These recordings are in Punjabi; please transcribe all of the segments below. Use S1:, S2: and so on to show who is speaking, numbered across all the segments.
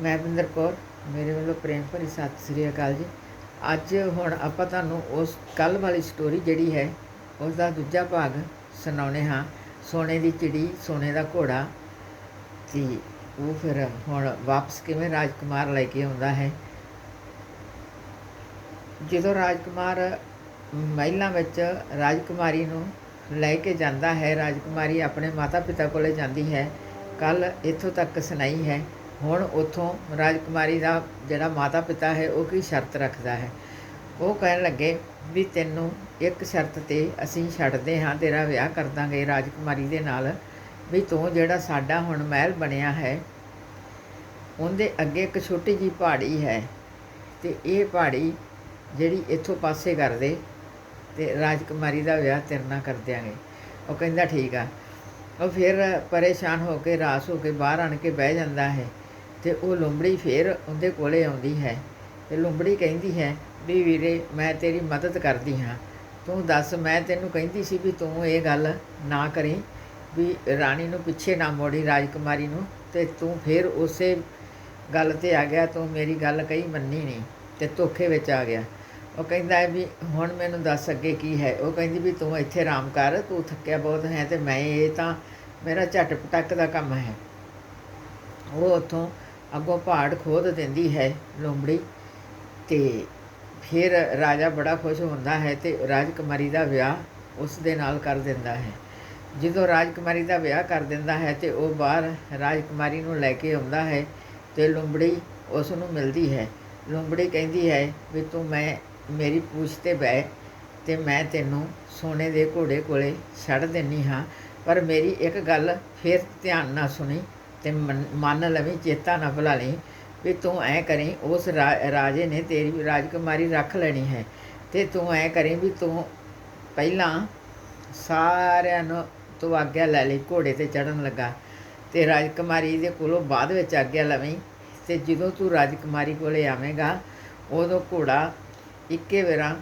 S1: ਮੈਂ ਬਿੰਦਰ ਕੌਰ, ਮੇਰੇ ਵੱਲੋਂ ਪ੍ਰੇਮ ਭਰੀ ਸਤਿ ਸ੍ਰੀ ਅਕਾਲ ਜੀ। ਅੱਜ ਹੁਣ ਆਪਾਂ ਤੁਹਾਨੂੰ ਉਸ ਕੱਲ ਵਾਲੀ ਸਟੋਰੀ ਜਿਹੜੀ ਹੈ ਉਸ ਦਾ ਦੂਜਾ ਭਾਗ ਸੁਣਾਉਣੇ ਹਾਂ। ਸੋਨੇ ਦੀ ਚਿੜੀ, ਸੋਨੇ ਦਾ ਘੋੜਾ। ਤੇ ਉਹ ਫਿਰ ਹੁਣ ਵਾਪਸ ਕਿਵੇਂ ਰਾਜਕੁਮਾਰ ਲੈ ਕੇ ਆਉਂਦਾ ਹੈ? ਜਦੋਂ ਰਾਜਕੁਮਾਰ ਮਹਿਲਾਂ ਵਿੱਚ ਰਾਜਕੁਮਾਰੀ ਨੂੰ ਲੈ ਕੇ ਜਾਂਦਾ ਹੈ, ਰਾਜਕੁਮਾਰੀ ਆਪਣੇ ਮਾਤਾ-ਪਿਤਾ ਕੋਲੇ ਜਾਂਦੀ ਹੈ ਕੱਲ ਇੱਥੋਂ ਤੱਕ ਸੁਣਾਈ ਹੈ। ਹੁਣ ਉੱਥੋਂ ਰਾਜਕੁਮਾਰੀ ਦਾ ਜਿਹੜਾ ਮਾਤਾ-ਪਿਤਾ ਹੈ, ਉਹ ਕੀ ਸ਼ਰਤ ਰੱਖਦਾ ਹੈ? ਉਹ ਕਹਿਣ ਲੱਗੇ ਵੀ ਤੈਨੂੰ ਇੱਕ ਸ਼ਰਤ ਤੇ ਅਸੀਂ ਛੱਡਦੇ ਹਾਂ, ਤੇਰਾ ਵਿਆਹ ਕਰ ਦਾਂਗੇ ਰਾਜਕੁਮਾਰੀ ਦੇ ਨਾਲ, ਵੀ ਤੂੰ ਜਿਹੜਾ ਸਾਡਾ ਹੁਣ ਮਹਿਲ ਬਣਿਆ ਹੈ, ਉਹਦੇ ਅੱਗੇ ਇੱਕ ਛੋਟੀ ਜੀ ਪਹਾੜੀ ਹੈ ਤੇ ਇਹ ਪਹਾੜੀ ਜਿਹੜੀ ਇੱਥੋਂ ਪਾਸੇ ਕਰ ਦੇ ਤੇ ਰਾਜਕੁਮਾਰੀ ਦਾ ਵਿਆਹ ਤੇਰੇ ਨਾਲ ਕਰ ਦਿਆਂਗੇ। ਉਹ ਕਹਿੰਦਾ ਠੀਕ ਆ। ਉਹ ਫਿਰ ਪਰੇਸ਼ਾਨ ਹੋ ਕੇ, ਰਾਸ ਹੋ ਕੇ ਬਾਹਰ ਆਣ ਕੇ ਬਹਿ ਜਾਂਦਾ ਹੈ। ਤੇ ਉਹ ਲੂੰਬੜੀ ਫਿਰ ਉਹਦੇ ਕੋਲੇ ਆਉਂਦੀ ਹੈ ਤੇ ਲੂੰਬੜੀ ਕਹਿੰਦੀ ਹੈ, ਵੀ ਵੀਰੇ, ਮੈਂ ਤੇਰੀ ਮਦਦ ਕਰਦੀ ਹਾਂ। ਤੂੰ ਦੱਸ, ਮੈਂ ਤੈਨੂੰ ਕਹਿੰਦੀ ਸੀ ਵੀ ਤੂੰ ਇਹ ਗੱਲ ਨਾ ਕਰੀ, ਵੀ ਰਾਣੀ ਨੂੰ ਪਿੱਛੇ ਨਾ ਮੋੜੀ, ਰਾਜਕੁਮਾਰੀ ਨੂੰ, ਤੇ ਤੂੰ ਫਿਰ ਉਸੇ ਗੱਲ ਤੇ ਆ ਗਿਆ, ਤੂੰ ਮੇਰੀ ਗੱਲ ਕਹੀ ਮੰਨੀ ਨਹੀਂ ਤੇ ਧੋਖੇ ਵਿੱਚ ਆ ਗਿਆ। ਉਹ ਕਹਿੰਦਾ ਵੀ, ਹੁਣ ਮੈਨੂੰ ਦੱਸ ਅੱਗੇ ਕੀ ਹੈ? ਉਹ ਕਹਿੰਦੀ ਵੀ, ਤੂੰ ਇੱਥੇ ਆਰਾਮ ਕਰ, ਤੂੰ ਥੱਕਿਆ ਬਹੁਤ ਹੈ ਤੇ ਮੈਂ ਇਹ ਤਾਂ, ਮੇਰਾ ਝਟ ਪਟਕ ਦਾ ਕੰਮ ਹੈ। ਉਹ ਉੱਥੋਂ ਅੱਗੋਂ ਪਹਾੜ ਖੋਦ ਦਿੰਦੀ ਹੈ ਲੋਮੜੀ ਤੇ ਫਿਰ ਰਾਜਾ ਬੜਾ ਖੁਸ਼ ਹੁੰਦਾ ਹੈ ਤੇ ਰਾਜਕੁਮਾਰੀ ਦਾ ਵਿਆਹ ਉਸ ਦੇ ਨਾਲ ਕਰ ਦਿੰਦਾ ਹੈ। ਜਦੋਂ ਰਾਜਕੁਮਾਰੀ ਦਾ ਵਿਆਹ ਕਰ ਦਿੰਦਾ ਹੈ ਤੇ ਉਹ ਬਾਹਰ ਰਾਜਕੁਮਾਰੀ ਨੂੰ ਲੈ ਕੇ ਆਉਂਦਾ ਹੈ ਤੇ ਲੂੰਬੜੀ ਉਸ ਨੂੰ ਮਿਲਦੀ ਹੈ। ਲੂੰਬੜੀ ਕਹਿੰਦੀ ਹੈ ਵੀ ਤੂੰ ਮੈਂ, ਮੇਰੀ ਪੂਛ ਤੇ ਬਹਿ ਤੇ ਮੈਂ ਤੈਨੂੰ ਸੋਨੇ ਦੇ ਘੋੜੇ ਕੋਲੇ ਛੱਡ ਦਿੰਨੀ ਹਾਂ। ਪਰ ਮੇਰੀ ਇੱਕ ਗੱਲ ਫਿਰ ਧਿਆਨ ਨਾਲ ਸੁਣੀ ਤੇ ਮੰਨ ਮੰਨ ਲਵੀਂ, ਚੇਤਾ ਨਾ ਭੁਲਾ ਲਈ ਵੀ ਤੂੰ ਐ ਕਰੀ, ਉਸ ਰਾਜੇ ਨੇ ਤੇਰੀ ਰਾਜਕੁਮਾਰੀ ਰੱਖ ਲੈਣੀ ਹੈ। ਤੇ ਤੂੰ ਐ ਕਰੀ ਵੀ ਤੂੰ ਪਹਿਲਾਂ ਸਾਰਿਆਂ ਨੂੰ ਤੂੰ ਆਗਿਆ ਲੈ ਲਈ, ਘੋੜੇ ਤੇ ਚੜਨ ਲੱਗਾ। ਤੇ ਰਾਜਕੁਮਾਰੀ ਦੇ ਕੋਲੋਂ ਬਾਅਦ ਵਿੱਚ ਆਗਿਆ ਲਵੀਂ। ਤੇ ਜਦੋਂ ਤੂੰ ਰਾਜਕੁਮਾਰੀ ਕੋਲੇ ਆਵੇਂਗਾ, ਉਦੋਂ ਘੋੜਾ ਇੱਕੇ ਵੇਰਾ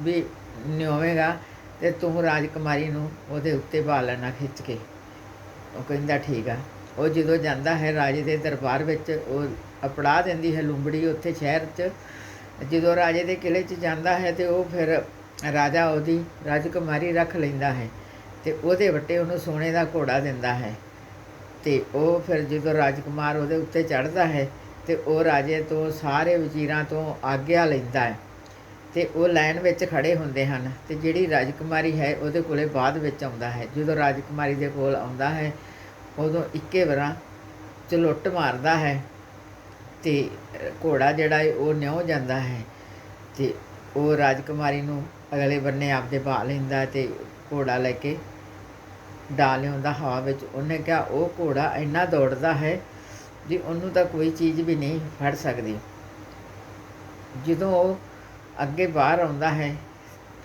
S1: ਵੀ ਨਿਉਵੇਂਗਾ ਤੇ ਤੂੰ ਰਾਜਕੁਮਾਰੀ ਨੂੰ ਉਹਦੇ ਉੱਤੇ ਬਾ ਲੈਣਾ ਖਿੱਚ ਕੇ। ਉਹ ਕਹਿੰਦਾ, ਠੀਕ ਆ। ਉਹ ਜਦੋਂ ਜਾਂਦਾ ਹੈ ਰਾਜੇ ਦੇ ਦਰਬਾਰ ਵਿੱਚ, ਉਹ ਅਪੜਾ ਦਿੰਦੀ ਹੈ ਲੂੰਬੜੀ ਉੱਥੇ ਸ਼ਹਿਰ 'ਚ। ਜਦੋਂ ਰਾਜੇ ਦੇ ਕਿਲੇ 'ਚ ਜਾਂਦਾ ਹੈ ਤੇ ਉਹ ਫਿਰ ਰਾਜਾ ਉਹਦੀ ਰਾਜਕੁਮਾਰੀ ਰੱਖ ਲੈਂਦਾ ਹੈ ਤੇ ਉਹਦੇ ਵੱਟੇ ਉਹਨੂੰ ਸੋਨੇ ਦਾ ਘੋੜਾ ਦਿੰਦਾ ਹੈ। ਤੇ ਉਹ ਫਿਰ ਜਦੋਂ ਰਾਜਕੁਮਾਰ ਉਹਦੇ ਉੱਤੇ ਚੜ੍ਹਦਾ ਹੈ ਤੇ ਉਹ ਰਾਜੇ ਤੋਂ ਸਾਰੇ ਵਜ਼ੀਰਾਂ ਤੋਂ ਆਗਿਆ ਲੈਂਦਾ ਹੈ ਤੇ ਉਹ ਲਾਈਨ ਵਿੱਚ ਖੜੇ ਹੁੰਦੇ ਹਨ ਤੇ ਜਿਹੜੀ ਰਾਜਕੁਮਾਰੀ ਹੈ ਉਹਦੇ ਕੋਲੇ ਬਾਅਦ ਵਿੱਚ ਆਉਂਦਾ ਹੈ। ਜਦੋਂ ਰਾਜਕੁਮਾਰੀ ਦੇ ਕੋਲ ਆਉਂਦਾ ਹੈ ਉਦੋਂ ਇੱਕੇ ਵਾਰਾਂ ਚਲੁੱਟ ਮਾਰਦਾ ਹੈ ਤੇ ਘੋੜਾ ਜਿਹੜਾ ਹੈ ਉਹ ਨਿਉ ਜਾਂਦਾ ਹੈ ਤੇ ਉਹ ਰਾਜਕੁਮਾਰੀ ਨੂੰ ਅਗਲੇ ਬੰਨੇ ਆਪਦੇ ਪਾ ਲੈਂਦਾ ਤੇ ਘੋੜਾ ਲੈ ਕੇ ਡਾ ਲਿਆਉਂਦਾ, ਹਵਾ ਵਿੱਚ। ਉਹਨੇ ਕਿਹਾ, ਉਹ ਘੋੜਾ ਇੰਨਾ ਦੌੜਦਾ ਹੈ ਵੀ ਉਹਨੂੰ ਤਾਂ ਕੋਈ ਚੀਜ਼ ਵੀ ਨਹੀਂ ਫੜ ਸਕਦੀ। ਜਦੋਂ ਉਹ ਅੱਗੇ ਬਾਹਰ ਆਉਂਦਾ ਹੈ,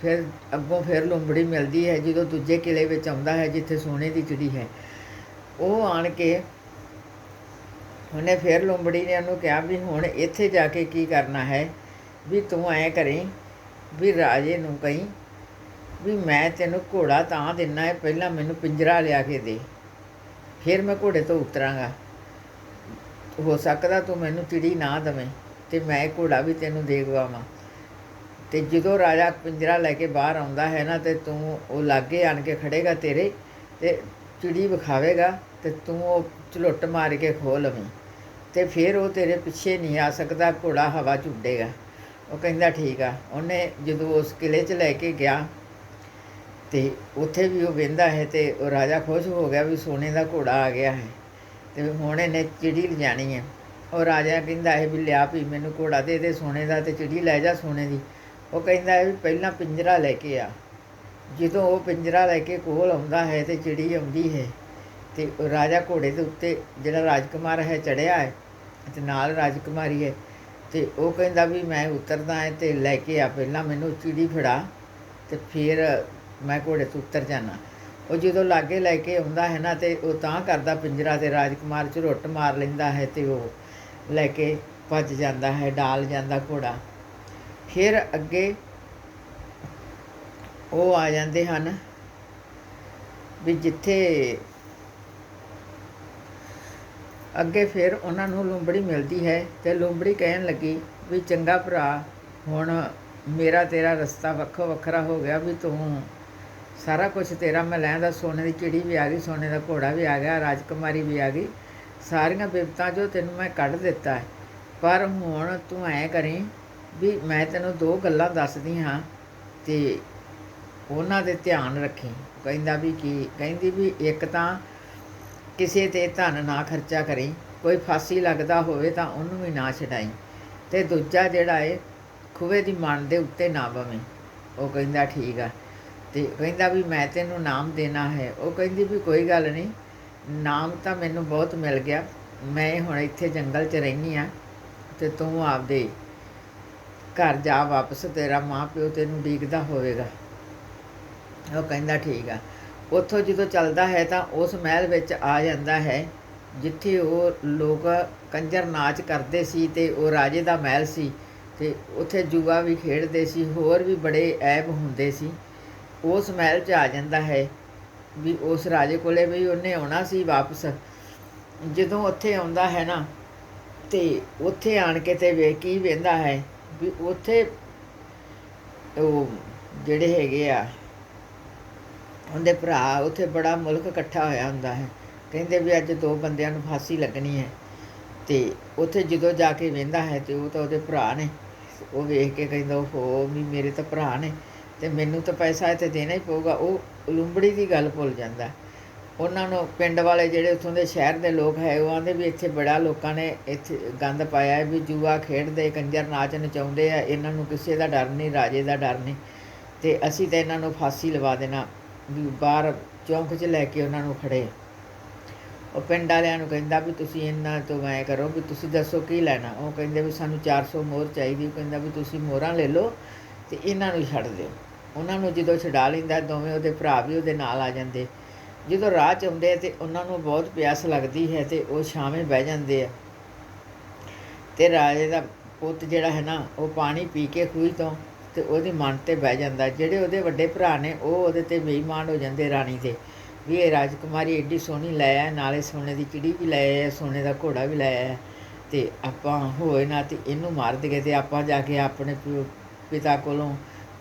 S1: ਫਿਰ ਅੱਗੋਂ ਫਿਰ ਲੂੰਬੜੀ ਮਿਲਦੀ ਹੈ, ਜਦੋਂ ਦੂਜੇ ਕਿਲੇ ਵਿੱਚ ਆਉਂਦਾ ਹੈ, ਜਿੱਥੇ ਸੋਨੇ ਦੀ ਚਿੜੀ ਹੈ। ਉਹ ਆਣ ਕੇ ਉਹਨੇ ਫਿਰ ਲੂੰਬੜੀ ਨੇ ਉਹਨੂੰ ਕਿਹਾ ਵੀ ਹੁਣ ਇੱਥੇ ਜਾ ਕੇ ਕੀ ਕਰਨਾ ਹੈ? ਵੀ ਤੂੰ ਐ ਕਰੀ, ਵੀ ਰਾਜੇ ਨੂੰ ਕਹੀਂ ਵੀ ਮੈਂ ਤੈਨੂੰ ਘੋੜਾ ਤਾਂ ਦਿੰਨਾ ਹੈ, ਪਹਿਲਾਂ ਮੈਨੂੰ ਪਿੰਜਰਾ ਲਿਆ ਕੇ ਦੇ। ਫਿਰ ਮੈਂ ਘੋੜੇ ਤੋਂ ਉਤਰਾਂਗਾ। ਹੋ ਸਕਦਾ ਤੂੰ ਮੈਨੂੰ ਚਿੜੀ ਨਾ ਦਵੇਂ ਤੇ ਮੈਂ ਘੋੜਾ ਵੀ ਤੈਨੂੰ ਦੇ ਗਵਾਵਾਂ। ਤੇ ਜਦੋਂ ਰਾਜਾ ਪਿੰਜਰਾ ਲੈ ਕੇ ਬਾਹਰ ਆਉਂਦਾ ਹੈ ਨਾ ਤੇ ਤੂੰ ਉਹ ਲਾਗੇ ਆਣ ਕੇ ਖੜੇਗਾ ਤੇਰੇ ਤੇ ਚਿੜੀ ਵਿਖਾਵੇਗਾ ਤੇ ਤੂੰ ਉਹ ਝਲੁੱਟ ਮਾਰ ਕੇ ਖੋਹ ਲਵੇਂ। ਤੇ ਫਿਰ ਉਹ ਤੇਰੇ ਪਿੱਛੇ ਨਹੀਂ ਆ ਸਕਦਾ, ਘੋੜਾ ਹਵਾ 'ਚ ਉਹ ਕਹਿੰਦਾ, ਠੀਕ ਆ। ਉਹਨੇ ਜਦੋਂ ਉਸ ਕਿਲੇ 'ਚ ਲੈ ਕੇ ਗਿਆ ਤੇ ਉੱਥੇ ਵੀ ਉਹ ਵੇਂਦਾ ਹੈ ਤੇ ਉਹ ਰਾਜਾ ਖੁਸ਼ ਹੋ ਗਿਆ ਵੀ ਸੋਨੇ ਦਾ ਘੋੜਾ ਆ ਗਿਆ ਹੈ। ਤੇ ਹੁਣ ਇਹਨੇ ਚਿੜੀ ਲਿਜਾਣੀ ਹੈ। ਉਹ ਰਾਜਾ ਕਹਿੰਦਾ ਹੈ ਵੀ ਲਿਆ ਵੀ, ਮੈਨੂੰ ਘੋੜਾ ਦੇ ਦੇ ਸੋਨੇ ਦਾ ਤੇ ਚਿੜੀ ਲੈ ਜਾ ਸੋਨੇ ਦੀ। ਉਹ ਕਹਿੰਦਾ ਹੈ ਵੀ ਪਹਿਲਾਂ ਪਿੰਜਰਾ ਲੈ ਕੇ ਆ। ਜਦੋਂ ਉਹ ਪਿੰਜਰਾ ਲੈ ਕੇ ਕੋਲ ਆਉਂਦਾ ਹੈ ਤੇ ਚਿੜੀ ਆਉਂਦੀ ਹੈ ਤੇ ਰਾਜਾ ਘੋੜੇ ਦੇ ਉੱਤੇ ਜਿਹੜਾ ਰਾਜਕੁਮਾਰ ਹੈ ਚੜਿਆ ਹੈ ਤੇ ਨਾਲ ਰਾਜਕੁਮਾਰੀ ਹੈ ਤੇ ਉਹ ਕਹਿੰਦਾ ਵੀ ਮੈਂ ਉਤਰਦਾ ਹੈ ਤੇ ਲੈ ਕੇ ਆ, ਪਹਿਲਾਂ ਮੈਨੂੰ ਚਿੜੀ ਫੜਾ ਤੇ ਫਿਰ ਮੈਂ ਘੋੜੇ ਤੋਂ ਉਤਰ ਜਾਣਾ ਉਹ ਜਦੋਂ ਲਾਗੇ ਲੈ ਕੇ ਆਉਂਦਾ ਹੈ ਨਾ ਤੇ ਉਹ ਤਾਂ ਕਰਦਾ ਪਿੰਜਰਾ ਤੇ ਰਾਜਕੁਮਾਰ ਝਰੁੱਟ ਮਾਰ ਲੈਂਦਾ ਹੈ ਤੇ ਉਹ ਲੈ ਕੇ ਭੱਜ ਜਾਂਦਾ ਹੈ, ਡਾਲ ਜਾਂਦਾ ਘੋੜਾ। ਫਿਰ ਅੱਗੇ ਉਹ ਆ ਜਾਂਦੇ ਹਨ ਵੀ ਜਿੱਥੇ ਅੱਗੇ ਫਿਰ ਉਹਨਾਂ ਨੂੰ ਲੂੰਬੜੀ ਮਿਲਦੀ ਹੈ ਤੇ ਲੂੰਬੜੀ ਕਹਿਣ ਲੱਗੀ ਵੀ ਚੰਗਾ ਭਰਾ, ਹੁਣ ਮੇਰਾ ਤੇਰਾ ਰਸਤਾ ਵੱਖੋ ਵੱਖਰਾ ਹੋ ਗਿਆ ਵੀ ਤੂੰ ਸਾਰਾ ਕੁਝ ਤੇਰਾ ਮੈਂ ਲੈਂਦਾ ਸੋਨੇ ਦੀ ਚਿੜੀ ਵੀ ਆ ਗਈ, ਸੋਨੇ ਦਾ ਘੋੜਾ ਵੀ ਆ ਗਿਆ, ਰਾਜਕੁਮਾਰੀ ਵੀ ਆ ਗਈ, ਸਾਰੀਆਂ ਬਿਪਤਾ ਜੋ ਤੈਨੂੰ ਮੈਂ ਕੱਢ ਦਿੱਤਾ ਹੈ। ਪਰ ਹੁਣ ਤੂੰ ਐ ਕਰੀ ਵੀ ਮੈਂ ਤੈਨੂੰ ਦੋ ਗੱਲਾਂ ਦੱਸਦੀ ਹਾਂ ਤੇ ਉਹਨਾਂ ਦੇ ਧਿਆਨ ਰੱਖੀ। ਕਹਿੰਦਾ ਵੀ ਕੀ, ਕਹਿੰਦੀ ਵੀ ਇੱਕ ਤਾਂ ਕਿਸੇ ਤੇ ਧਨ ਨਾ ਖਰਚਾ ਕਰੀ, ਕੋਈ ਫਾਸੀ ਲੱਗਦਾ ਹੋਵੇ ਤਾਂ ਉਹਨੂੰ ਵੀ ਨਾ ਛਡਾਈ। ਤੇ ਦੂਜਾ ਜਿਹੜਾ ਏ ਖੂਵੇ ਦੀ ਮਨ ਦੇ ਉੱਤੇ ਨਾ ਬਵੇਂ। ਉਹ ਕਹਿੰਦਾ ਠੀਕ ਆ। ਤੇ ਕਹਿੰਦਾ ਵੀ ਮੈਂ ਤੈਨੂੰ ਨਾਮ ਦੇਣਾ ਹੈ। ਉਹ ਕਹਿੰਦੀ ਵੀ ਕੋਈ ਗੱਲ ਨਹੀਂ, ਨਾਮ ਤਾਂ ਮੈਨੂੰ ਬਹੁਤ ਮਿਲ ਗਿਆ। ਮੈਂ ਹੁਣ ਇੱਥੇ ਜੰਗਲ 'ਚ ਰਹਿਨੀ ਆ ਤੇ ਤੂੰ ਆਪਦੇ ਘਰ ਜਾ ਵਾਪਸ, ਤੇਰਾ ਮਾਂ ਪਿਓ ਤੈਨੂੰ ਡੀਕਦਾ ਹੋਵੇਗਾ। ਉਹ ਕਹਿੰਦਾ ਠੀਕ ਆ। ਉੱਥੋਂ ਜਦੋਂ ਚੱਲਦਾ ਹੈ ਤਾਂ ਉਸ ਮਹਿਲ ਵਿੱਚ ਆ ਜਾਂਦਾ ਹੈ, ਜਿੱਥੇ ਉਹ ਲੋਕ ਕੰਜਰ ਨਾਚ ਕਰਦੇ ਸੀ ਤੇ ਉਹ ਰਾਜੇ ਦਾ ਮਹਿਲ ਸੀ ਤੇ ਉੱਥੇ ਜੂਆ ਵੀ ਖੇਡਦੇ ਸੀ, ਹੋਰ ਵੀ ਬੜੇ ਐਬ ਹੁੰਦੇ ਸੀ। ਉਸ ਮਹਿਲ 'ਚ ਆ ਜਾਂਦਾ ਹੈ ਵੀ ਉਸ ਰਾਜੇ ਕੋਲੇ ਵੀ ਉਹਨੇ ਆਉਣਾ ਸੀ ਵਾਪਸ। ਜਦੋਂ ਉੱਥੇ ਆਉਂਦਾ ਹੈ ਨਾ ਤੇ ਉੱਥੇ ਆਣ ਕੇ ਤੇ ਵੇ ਕੀ ਵੇਂਦਾ ਹੈ ਵੀ ਉੱਥੇ ਉਹ ਜਿਹੜੇ ਹੈਗੇ ਆ ਉਹਦੇ ਭਰਾ, ਉੱਥੇ ਬੜਾ ਮੁਲਕ ਇਕੱਠਾ ਹੋਇਆ ਹੁੰਦਾ ਹੈ। ਕਹਿੰਦੇ ਵੀ ਅੱਜ ਦੋ ਬੰਦਿਆਂ ਨੂੰ ਫਾਂਸੀ ਲੱਗਣੀ ਹੈ। ਤੇ ਉੱਥੇ ਜਦੋਂ ਜਾ ਕੇ ਵੇਂਦਾ ਹੈ ਤੇ ਉਹ ਤਾਂ ਉਹਦੇ ਭਰਾ ਨੇ। ਉਹ ਵੇਖ ਕੇ ਕਹਿੰਦਾ ਹੋ ਵੀ ਮੇਰੇ ਤਾਂ ਭਰਾ ਨੇ। ਤੇ ਮੈਨੂੰ ਤਾਂ ਪੈਸਾ ਇੱਥੇ ਦੇਣਾ ਹੀ ਪਊਗਾ। ਉਹ ਲੁੰਬੜੀ ਦੀ ਗੱਲ ਭੁੱਲ ਜਾਂਦਾ। ਉਹਨਾਂ ਨੂੰ ਪਿੰਡ ਵਾਲੇ ਜਿਹੜੇ ਉੱਥੋਂ ਦੇ ਸ਼ਹਿਰ ਦੇ ਲੋਕ ਹੈ, ਉਹ ਆਂਦੇ ਵੀ ਇੱਥੇ ਬੜਾ ਲੋਕਾਂ ਨੇ ਇੱਥੇ ਗੰਦ ਪਾਇਆ ਹੈ ਵੀ ਜੂਆ ਖੇਡਦੇ, ਕੰਜਰ ਨਾਚ ਨਚਾਉਂਦੇ ਆ। ਇਹਨਾਂ ਨੂੰ ਕਿਸੇ ਦਾ ਡਰ ਨਹੀਂ, ਰਾਜੇ ਦਾ ਡਰ ਨਹੀਂ। ਤੇ ਅਸੀਂ ਤਾਂ ਇਹਨਾਂ ਨੂੰ ਫਾਂਸੀ ਲਵਾ ਦੇਣਾ। ਵੀ ਬਾਹਰ ਚੌਂਕ 'ਚ ਲੈ ਕੇ ਉਹਨਾਂ ਨੂੰ ਖੜੇ ਉਹ ਪਿੰਡ ਵਾਲਿਆਂ ਨੂੰ ਕਹਿੰਦਾ ਵੀ ਤੁਸੀਂ ਇਹਨਾਂ ਤੋਂ ਮੈਂ ਕਰੋ ਵੀ ਤੁਸੀਂ ਦੱਸੋ ਕੀ ਲੈਣਾ। ਉਹ ਕਹਿੰਦੇ ਵੀ ਸਾਨੂੰ 400 ਮੋਹਰ ਚਾਹੀਦੀ। ਉਹ ਕਹਿੰਦਾ ਵੀ ਤੁਸੀਂ ਮੋਹਰਾਂ ਲੈ ਲਓ ਤੇ ਇਹਨਾਂ ਨੂੰ ਛੱਡ ਦਿਓ। ਉਹਨਾਂ ਨੂੰ ਜਦੋਂ ਛਡਾ ਲੈਂਦਾ, ਦੋਵੇਂ ਉਹਦੇ ਭਰਾ ਵੀ ਉਹਦੇ ਨਾਲ ਆ ਜਾਂਦੇ। ਜਦੋਂ ਰਾਹ 'ਚ ਆਉਂਦੇ ਆ ਤੇ ਉਹਨਾਂ ਨੂੰ ਬਹੁਤ ਪਿਆਸ ਲੱਗਦੀ ਹੈ ਤੇ ਉਹ ਛਾਵੇਂ ਬਹਿ ਜਾਂਦੇ ਆ। ਤੇ ਰਾਜੇ ਦਾ ਪੁੱਤ ਜਿਹੜਾ ਹੈ ਨਾ, ਉਹ ਪਾਣੀ ਪੀ ਕੇ ਖੂਹ ਤੋਂ ਤੇ ਉਹਦੀ ਮਨ ਤੇ ਬਹਿ ਜਾਂਦਾ। ਜਿਹੜੇ ਉਹਦੇ ਵੱਡੇ ਭਰਾ ਨੇ, ਉਹ ਉਹਦੇ ਤੇ ਬੇਈਮਾਨ ਹੋ ਜਾਂਦੇ ਰਾਣੀ ਦੇ। ਵੀ ਇਹ ਰਾਜਕੁਮਾਰੀ ਏਡੀ ਸੋਹਣੀ ਲੈ ਆ ਨਾਲੇ ਸੋਨੇ ਦੀ ਚਿੜੀ ਵੀ ਲੈ ਆ ਸੋਨੇ ਦਾ ਘੋੜਾ ਵੀ ਲੈ ਆ ਤੇ ਆਪਾਂ ਹੋਏ ਨਾ ਤੇ ਇਹਨੂੰ ਮਾਰ ਦਈਏ ਤੇ ਆਪਾਂ ਜਾ ਕੇ ਆਪਣੇ ਪਿਓ- ਪਿਤਾ ਕੋਲੋਂ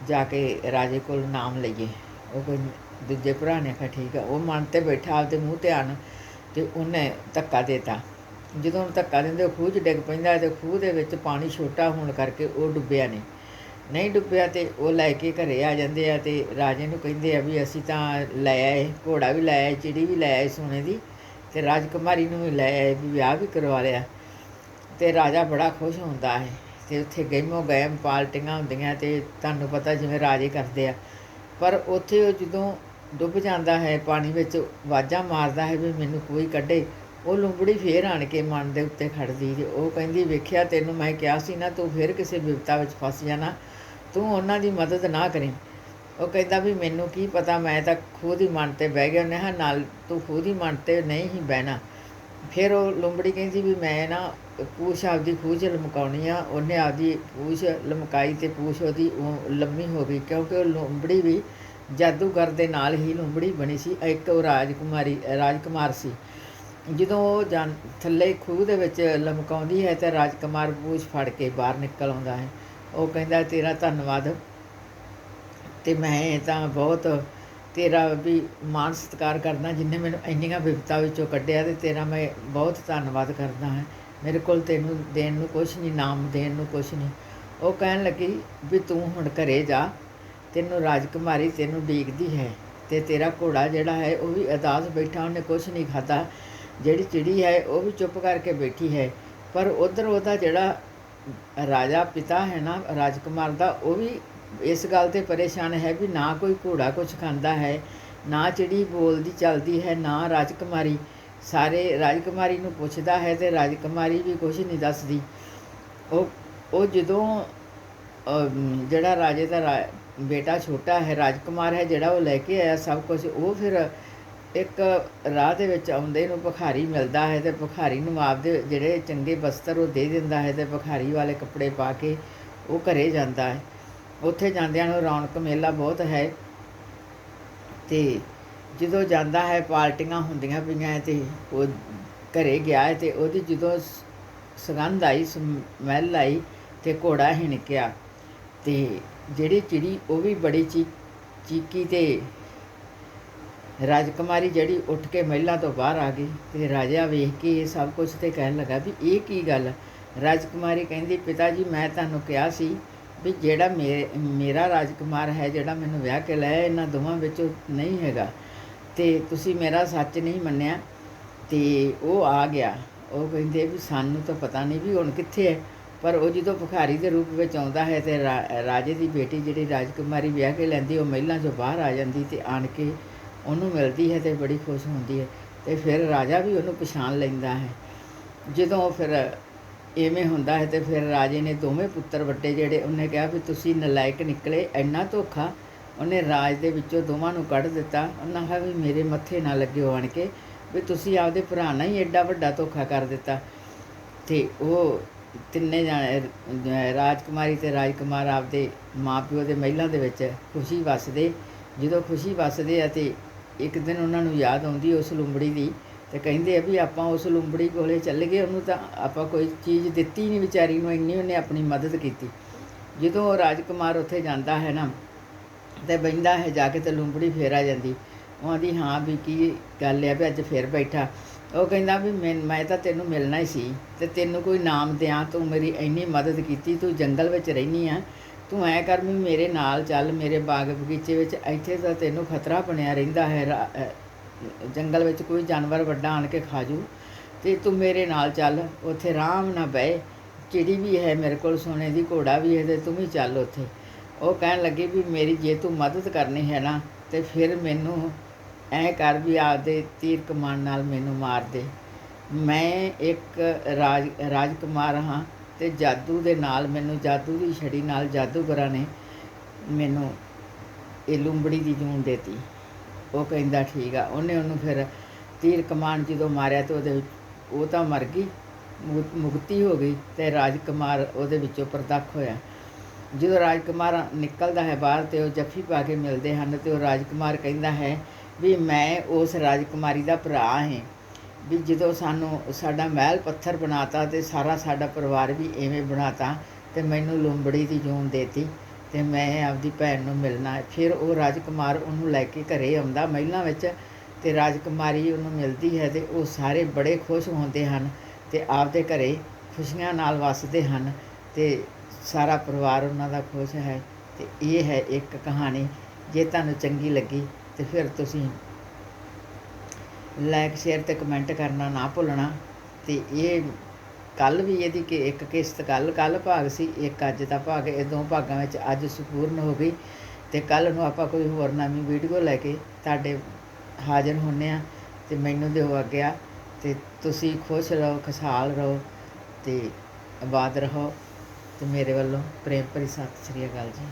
S1: ਜਾ ਕੇ ਰਾਜੇ ਕੋਲ ਨਾਮ ਲਈਏ। ਉਹ ਕੋਈ ਦੂਜੇ ਭਰਾ ਨੇ ਕਿਹਾ, ਠੀਕ ਆ। ਉਹ ਮਨ ਤੇ ਬੈਠਾ, ਆਪਦੇ ਮੂੰਹ ਤੇ ਆਣ ਤੇ ਉਹਨੇ ਧੱਕਾ ਦੇਤਾ। ਜਦੋਂ ਉਹਨੂੰ ਧੱਕਾ ਦਿੰਦੇ, ਉਹ ਖੂਹ 'ਚ ਡਿੱਗ ਪੈਂਦਾ ਤੇ ਖੂਹ ਦੇ ਵਿੱਚ ਪਾਣੀ ਛੋਟਾ ਹੋਣ ਕਰਕੇ ਉਹ ਡੁੱਬਿਆ ਨਹੀਂ ਨਹੀਂ ਡੁੱਬਿਆ ਤੇ ਉਹ ਲੈ ਕੇ ਘਰੇ ਆ ਜਾਂਦੇ ਆ ਤੇ ਰਾਜੇ ਨੂੰ ਕਹਿੰਦੇ ਆ ਵੀ ਅਸੀਂ ਤਾਂ ਲੈ ਆਏ, ਘੋੜਾ ਵੀ ਲੈ ਆਏ, ਚਿੜੀ ਵੀ ਲੈ ਆਏ ਸੋਨੇ ਦੀ ਤੇ ਰਾਜਕੁਮਾਰੀ ਨੂੰ ਵੀ ਲੈ ਆਏ ਵੀ ਵਿਆਹ ਵੀ ਕਰਵਾ ਲਿਆ। ਤੇ ਰਾਜਾ ਬੜਾ ਖੁਸ਼ ਹੁੰਦਾ ਹੈ ਤੇ ਉੱਥੇ ਗਹਿਮੋ ਗਹਿਮ ਪਾਲਟੀਆਂ ਹੁੰਦੀਆਂ ਤੇ ਤੁਹਾਨੂੰ ਪਤਾ ਜਿਵੇਂ ਰਾਜੇ ਕਰਦੇ ਆ। ਪਰ ਉੱਥੇ ਉਹ ਜਦੋਂ ਡੁੱਬ ਜਾਂਦਾ ਹੈ, ਪਾਣੀ ਵਿੱਚ ਵਾਜਾਂ ਮਾਰਦਾ ਹੈ ਵੀ ਮੈਨੂੰ ਕੋਈ ਕੱਢੇ, ਉਹ ਲੂੰਬੜੀ ਫੇਰ ਆਣ ਕੇ ਮਨ ਦੇ ਉੱਤੇ ਖੜਦੀ ਤੇ ਉਹ ਕਹਿੰਦੀ, ਵੇਖਿਆ ਤੈਨੂੰ ਮੈਂ ਕਿਹਾ ਸੀ ਨਾ, ਤੂੰ ਫੇਰ ਕਿਸੇ ਵਿਪਤਾ ਵਿੱਚ ਫਸ ਜਾਣਾ। ਤੂੰ ਉਹਨਾਂ ਦੀ ਮਦਦ ਨਾ ਕਰੀ। ਉਹ ਕਹਿੰਦਾ ਵੀ ਮੈਨੂੰ ਕੀ ਪਤਾ, ਮੈਂ ਤਾਂ ਖੁਦ ਹੀ ਮਨ ਤੇ ਬਹਿ ਗਿਆ। ਉਹਨੇ ਹਾਂ ਨਾਲ ਤੂੰ ਖੁਦ ਹੀ ਮਨ ਤੇ ਨਹੀਂ ਹੀ ਬਹਿਣਾ। ਫਿਰ ਉਹ ਲੰਬੜੀ ਕਹਿੰਦੀ ਵੀ ਮੈਂ ਨਾ ਪੂਛ ਆਪਦੀ ਖੂਜ ਲਮਕਾਉਣੀ ਆ। ਉਹਨੇ ਆਪਦੀ ਪੂਛ ਲਮਕਾਈ ਤੇ ਪੂਛ ਉਹਦੀ ਉਹ ਲੰਮੀ ਹੋ ਗਈ, ਕਿਉਂਕਿ ਉਹ ਲੰਬੜੀ ਵੀ ਜਾਦੂਗਰ ਦੇ ਨਾਲ ਹੀ ਲੰਬੜੀ ਬਣੀ ਸੀ। ਇੱਕ ਉਹ ਰਾਜਕੁਮਾਰੀ, ਰਾਜਕੁਮਾਰ ਸੀ। ਜਦੋਂ ਉਹ ਜਾਨ ਥੱਲੇ ਖੂਹ ਦੇ ਵਿੱਚ ਲਮਕਾਉਂਦੀ ਹੈ ਤਾਂ ਰਾਜਕੁਮਾਰ ਪੂਛ ਫੜ ਕੇ ਬਾਹਰ ਨਿਕਲ ਆਉਂਦਾ ਹੈ। ਉਹ ਕਹਿੰਦਾ ਤੇਰਾ ਧੰਨਵਾਦ। ਤੇ ਮੈਂ ਤਾਂ ਬਹੁਤ ਤੇਰਾ ਵੀ ਮਾਨ ਸਤਿਕਾਰ ਕਰਦਾ, ਜਿੰਨੇ ਮੈਨੂੰ ਇੰਨੀਆਂ ਵਿਪਤਾ ਵਿੱਚੋਂ ਕੱਢਿਆ ਤੇ ਤੇਰਾ ਮੈਂ ਬਹੁਤ ਧੰਨਵਾਦ ਕਰਦਾ ਹਾਂ। ਮੇਰੇ ਕੋਲ ਤੈਨੂੰ ਦੇਣ ਨੂੰ ਕੁਛ ਨਹੀਂ, ਨਾਮ ਦੇਣ ਨੂੰ ਕੁਛ ਨਹੀਂ। ਉਹ ਕਹਿਣ ਲੱਗੀ ਵੀ ਤੂੰ ਹੁਣ ਘਰੇ ਜਾ, ਤੈਨੂੰ ਰਾਜਕੁਮਾਰੀ ਤੈਨੂੰ ਡੀਕਦੀ ਹੈ ਤੇ ਤੇਰਾ ਘੋੜਾ ਜਿਹੜਾ ਹੈ ਉਹ ਵੀ ਅਦਾਸ ਬੈਠਾ, ਉਹਨੇ ਕੁਛ ਨਹੀਂ ਖਾਦਾ ਜਿਹੜੀ ਚਿੜੀ ਹੈ ਉਹ ਵੀ ਚੁੱਪ ਕਰਕੇ ਬੈਠੀ ਹੈ। ਪਰ ਉਧਰ ਉਹਦਾ ਜਿਹੜਾ ਰਾਜਾ ਪਿਤਾ ਹੈ ਨਾ, ਰਾਜਕੁਮਾਰ ਦਾ, ਉਹ ਵੀ ਇਸ ਗੱਲ ਤੇ ਪਰੇਸ਼ਾਨ ਹੈ ਵੀ ਨਾ ਕੋਈ ਘੋੜਾ ਕੁਝ ਖਾਂਦਾ ਹੈ, ਨਾ ਚਿੜੀ ਬੋਲਦੀ ਚੱਲਦੀ ਹੈ, ਨਾ ਰਾਜਕੁਮਾਰੀ। ਸਾਰੇ ਰਾਜਕੁਮਾਰੀ ਨੂੰ ਪੁੱਛਦਾ ਹੈ ਤੇ ਰਾਜਕੁਮਾਰੀ ਵੀ ਕੁਝ ਨਹੀਂ ਦੱਸਦੀ। ਉਹ ਉਹ ਜਦੋਂ ਜਿਹੜਾ ਰਾਜੇ ਦਾ ਰਾ- ਬੇਟਾ ਛੋਟਾ ਹੈ, ਰਾਜਕੁਮਾਰ ਹੈ ਜਿਹੜਾ ਉਹ ਲੈ ਕੇ ਆਇਆ ਸਭ ਕੁਝ ਉਹ ਫਿਰ ਇੱਕ ਰਾਹ ਦੇ ਵਿੱਚ ਆਉਂਦੇ ਨੂੰ ਭਿਖਾਰੀ ਮਿਲਦਾ ਹੈ ਤੇ ਭਿਖਾਰੀ ਨੂੰ ਆਪਦੇ ਜਿਹੜੇ ਚੰਗੇ ਬਸਤਰ ਉਹ ਦੇ ਦਿੰਦਾ ਹੈ ਤੇ ਭਿਖਾਰੀ ਵਾਲੇ ਕੱਪੜੇ ਪਾ ਕੇ ਉਹ ਘਰੇ ਜਾਂਦਾ ਹੈ। ਉੱਥੇ ਜਾਂਦਿਆਂ ਨੂੰ ਰੌਣਕ ਮੇਲਾ ਬਹੁਤ ਹੈ ਤੇ ਜਦੋਂ ਜਾਂਦਾ ਹੈ, ਪਾਰਟੀਆਂ ਹੁੰਦੀਆਂ ਪਈਆਂ ਤੇ ਉਹ ਘਰੇ ਗਿਆ ਹੈ ਤੇ ਉਹਦੀ ਜਦੋਂ ਸ- ਸੁਗੰਧ ਆਈ, ਸਮੈਲ ਆਈ ਤੇ ਘੋੜਾ ਹਿਣਕਿਆ ਤੇ ਜਿਹੜੀ ਚਿੜੀ ਉਹ ਵੀ ਬੜੀ ਚੀ, ਚੀਕੀ ਤੇ ਰਾਜਕੁਮਾਰੀ ਜਿਹੜੀ ਉੱਠ ਕੇ ਮਹਿਲਾਂ ਤੋਂ ਬਾਹਰ ਆ ਗਈ ਤੇ ਰਾਜਾ ਵੇਖ ਕੇ ਇਹ ਸਭ ਕੁਝ ਤੇ ਕਹਿਣ ਲੱਗਾ ਵੀ ਇਹ ਕੀ ਗੱਲ? ਰਾਜਕੁਮਾਰੀ ਕਹਿੰਦੀ, ਪਿਤਾ ਜੀ, ਮੈਂ ਤੁਹਾਨੂੰ ਕਿਹਾ ਸੀ ਵੀ ਜਿਹੜਾ ਮੇ- ਮੇਰਾ ਰਾਜਕੁਮਾਰ ਹੈ, ਜਿਹੜਾ ਮੈਨੂੰ ਵਿਆਹ ਕੇ ਲਾਇਆ ਇਹਨਾਂ ਦੋਵਾਂ ਵਿੱਚੋਂ ਨਹੀਂ ਹੈਗਾ। ਤੇ ਤੁਸੀਂ ਮੇਰਾ ਸੱਚ ਨਹੀਂ ਮੰਨਿਆ। ਤੇ ਉਹ ਆ ਗਿਆ। ਉਹ ਕਹਿੰਦੇ ਵੀ ਸਾਨੂੰ ਤਾਂ ਪਤਾ ਨਹੀਂ ਵੀ ਹੁਣ ਕਿੱਥੇ ਹੈ, ਪਰ ਉਹ ਜਦੋਂ ਭਿਖਾਰੀ ਦੇ ਰੂਪ ਵਿੱਚ ਆਉਂਦਾ ਹੈ ਤੇ ਰਾਜੇ ਦੀ ਬੇਟੀ ਜਿਹੜੀ ਰਾਜਕੁਮਾਰੀ ਵਿਆਹ ਕੇ ਲੈਂਦੀ, ਉਹ ਮਹਿਲਾਂ 'ਚੋਂ ਬਾਹਰ ਆ ਜਾਂਦੀ ਤੇ ਆਣ ਕੇ ਉਹਨੂੰ ਮਿਲਦੀ ਹੈ ਤੇ ਬੜੀ ਖੁਸ਼ ਹੁੰਦੀ ਹੈ ਤੇ ਫਿਰ ਰਾਜਾ ਵੀ ਉਹਨੂੰ ਪਛਾਣ ਲੈਂਦਾ ਹੈ। ਜਦੋਂ ਉਹ ਫਿਰ ਐਵੇਂ ਹੁੰਦਾ ਹੈ ਤੇ ਫਿਰ ਰਾਜੇ ਨੇ ਦੋਵੇਂ ਪੁੱਤਰ ਵੱਡੇ ਜਿਹੜੇ ਉਹਨੇ ਕਿਹਾ ਵੀ ਤੁਸੀਂ ਨਲਾਇਕ ਨਿਕਲੇ, ਇੰਨਾ ਧੋਖਾ। ਉਹਨੇ ਰਾਜ ਦੇ ਵਿੱਚੋਂ ਦੋਵਾਂ ਨੂੰ ਕੱਢ ਦਿੱਤਾ। ਉਹਨਾਂ ਕਿਹਾ ਵੀ ਮੇਰੇ ਮੱਥੇ ਨਾ ਲੱਗਿਓ ਆਣ ਕੇ ਵੀ ਤੁਸੀਂ ਆਪਦੇ ਭਰਾ ਨਾਲ ਹੀ ਐਡਾ ਵੱਡਾ ਧੋਖਾ ਕਰ ਦਿੱਤਾ। ਤੇ ਉਹ ਤਿੰਨੇ ਜਾਣੇ ਰਾਜਕੁਮਾਰੀ ਤੇ ਰਾਜਕੁਮਾਰ ਆਪਦੇ ਮਾਪਿਓ ਦੇ ਮਹਿਲਾਂ ਦੇ ਵਿੱਚ ਖੁਸ਼ੀ ਵਸਦੇ। ਜਦੋਂ ਖੁਸ਼ੀ ਵਸਦੇ ਆ ਤੇ ਇੱਕ ਦਿਨ ਉਹਨਾਂ ਨੂੰ ਯਾਦ ਆਉਂਦੀ ਉਸ ਲੂੰਬੜੀ ਦੀ ਤੇ ਕਹਿੰਦੇ ਆ ਵੀ ਆਪਾਂ ਉਸ ਲੂੰਬੜੀ ਕੋਲੇ ਚੱਲ ਗਏ, ਉਹਨੂੰ ਤਾਂ ਆਪਾਂ ਕੋਈ ਚੀਜ਼ ਦਿੱਤੀ ਨਹੀਂ ਵਿਚਾਰੀ ਨੂੰ, ਇੰਨੀ ਉਹਨੇ ਆਪਣੀ ਮਦਦ ਕੀਤੀ। ਜਦੋਂ ਉਹ ਰਾਜਕੁਮਾਰ ਉੱਥੇ ਜਾਂਦਾ ਹੈ ਨਾ, ਤੇ ਬੈਂਦਾ ਹੈ ਜਾ ਕੇ ਤੇ ਲੂੰਬੜੀ ਫੇਰ ਆ ਜਾਂਦੀ। ਉਹ ਆਂਦੀ, ਹਾਂ ਵੀ ਕੀ ਗੱਲ ਹੈ ਵੀ ਅੱਜ ਫੇਰ ਬੈਠਾ। ਉਹ ਕਹਿੰਦਾ ਵੀ ਮੈਂ ਮੈਂ ਤਾਂ ਤੈਨੂੰ ਮਿਲਣਾ ਹੀ ਸੀ ਤੇ ਤੈਨੂੰ ਕੋਈ ਨਾਮ ਦਿਆਂ, ਤੂੰ ਮੇਰੀ ਇੰਨੀ ਮਦਦ ਕੀਤੀ, ਤੂੰ ਜੰਗਲ ਵਿੱਚ ਰਹਿਨੀ ਆ ਤੂੰ ਐ ਕਰ ਵੀ ਮੇਰੇ ਨਾਲ ਚੱਲ, ਮੇਰੇ ਬਾਗ ਬਗੀਚੇ ਵਿੱਚ ਇੱਥੇ ਤਾਂ ਤੈਨੂੰ ਖਤਰਾ ਬਣਿਆ ਰਹਿੰਦਾ ਹੈ। ਰਾ- ਜੰਗਲ ਵਿੱਚ ਕੋਈ ਜਾਨਵਰ ਵੱਡਾ ਆਣ ਕੇ ਖਾ ਜੂ ਤੇ ਤੂੰ ਮੇਰੇ ਨਾਲ ਚੱਲ, ਉੱਥੇ ਆਰਾਮ ਨਾਲ ਬਹਿ। ਚਿੜੀ ਵੀ ਹੈ ਮੇਰੇ ਕੋਲ, ਸੋਨੇ ਦੀ ਘੋੜਾ ਵੀ ਹੈ ਤੇ ਤੂੰ ਵੀ ਚੱਲ ਉੱਥੇ। ਉਹ ਕਹਿਣ ਲੱਗੀ ਵੀ ਮੇਰੀ ਜੇ ਤੂੰ ਮਦਦ ਕਰਨੀ ਹੈ ਨਾ, ਤੇ ਫਿਰ ਮੈਨੂੰ ਐ ਕਰ ਵੀ ਆਪਦੇ ਤੀਰ ਕਮਾਨ ਨਾਲ ਮੈਨੂੰ ਮਾਰ ਦੇ। ਮੈਂ ਇੱਕ ਰਾਜ ਰਾਜਕੁਮਾਰ ਹਾਂ। ਤੇ ਜਾਦੂ ਦੇ ਨਾਲ ਮੈਨੂੰ ਜਾਦੂ ਦੀ ਛੜੀ ਨਾਲ ਜਾਦੂਗਰਾਂ ਨੇ ਮੈਨੂੰ ਇਹ ਲੂੰਬੜੀ ਦੀ ਜੂਨ ਦੇਤੀ। ਉਹ ਕਹਿੰਦਾ, ਠੀਕ ਆ। ਉਹਨੇ ਉਹਨੂੰ ਫਿਰ ਤੀਰ ਕਮਾਨ ਜਦੋਂ ਮਾਰਿਆ ਤੇ ਉਹਦੇ ਉਹ ਤਾਂ ਮਰ ਗਈ ਮੁਕ- ਮੁਕਤੀ ਹੋ ਗਈ ਤੇ ਰਾਜਕੁਮਾਰ ਉਹਦੇ ਵਿੱਚੋਂ ਪ੍ਰਤੱਖ ਹੋਇਆ। ਜਦੋਂ ਰਾਜਕੁਮਾਰ ਨਿਕਲਦਾ ਹੈ ਬਾਹਰ ਤੇ ਉਹ ਜੱਫੀ ਪਾ ਕੇ ਮਿਲਦੇ ਹਨ ਤੇ ਉਹ ਰਾਜਕੁਮਾਰ ਕਹਿੰਦਾ ਹੈ ਵੀ ਮੈਂ ਉਸ ਰਾਜਕੁਮਾਰੀ ਦਾ ਭਰਾ ਹਾਂ। ਵੀ ਜਦੋਂ ਸਾਨੂੰ ਸਾਡਾ ਮਹਿਲ ਪੱਥਰ ਬਣਾਤਾ ਤੇ ਸਾਰਾ ਸਾਡਾ ਪਰਿਵਾਰ ਵੀ ਐਵੇਂ ਬਣਾਤਾ ਤੇ ਮੈਨੂੰ ਲੂੰਬੜੀ ਦੀ ਜੂਨ ਦੇਤੀ ਤੇ ਮੈਂ ਆਪਦੀ ਭੈਣ ਨੂੰ ਮਿਲਣਾ। ਫਿਰ ਉਹ ਰਾਜਕੁਮਾਰ ਉਹਨੂੰ ਲੈ ਕੇ ਘਰੇ ਆਉਂਦਾ ਮਹਿਲਾਂ ਵਿੱਚ ਤੇ ਰਾਜਕੁਮਾਰੀ ਉਹਨੂੰ ਮਿਲਦੀ ਹੈ ਤੇ ਉਹ ਸਾਰੇ ਬੜੇ ਖੁਸ਼ ਹੁੰਦੇ ਹਨ ਤੇ ਆਪਦੇ ਘਰੇ ਖੁਸ਼ੀਆਂ ਨਾਲ ਵਸਦੇ ਹਨ ਤੇ ਸਾਰਾ ਪਰਿਵਾਰ ਉਹਨਾਂ ਦਾ ਖੁਸ਼ ਹੈ ਤੇ ਇਹ ਹੈ ਇੱਕ ਕਹਾਣੀ। ਜੇ ਤੁਹਾਨੂੰ ਚੰਗੀ ਲੱਗੀ ਤੇ ਫਿਰ ਤੁਸੀਂ ਲਾਈਕ ਸ਼ੇਅਰ ਤੇ ਕਮੈਂਟ ਕਰਨਾ ਨਾ ਭੁੱਲਣਾ। ਤੇ ਇਹ ਕੱਲ ਵੀ ਇਹਦੀ ਕਿ ਇੱਕ ਕਿਸ਼ਤ ਕੱਲ ਕੱਲ ਭਾਗ ਸੀ, ਇੱਕ ਅੱਜ ਦਾ ਭਾਗ, ਇਹ ਦੋ ਭਾਗਾਂ ਵਿੱਚ ਅੱਜ ਸੰਪੂਰਨ ਹੋ ਗਈ। ਤੇ ਕੱਲ ਨੂੰ ਆਪਾਂ ਕੋਈ ਹੋਰ ਨਵੀਂ ਵੀਡੀਓ ਲੈ ਕੇ ਤੁਹਾਡੇ ਹਾਜ਼ਰ ਹੁੰਨੇ ਆ ਤੇ ਮੈਨੂੰ ਦਿਓ ਆਗਿਆ ਤੇ ਤੁਸੀਂ ਖੁਸ਼ ਰਹੋ, ਖੁਸ਼ਹਾਲ ਰਹੋ ਤੇ ਆਬਾਦ ਰਹੋ। ਤੇ ਮੇਰੇ ਵੱਲੋਂ ਪ੍ਰੇਮ ਭਰੀ ਸਤਿ ਸ੍ਰੀ ਅਕਾਲ ਜੀ।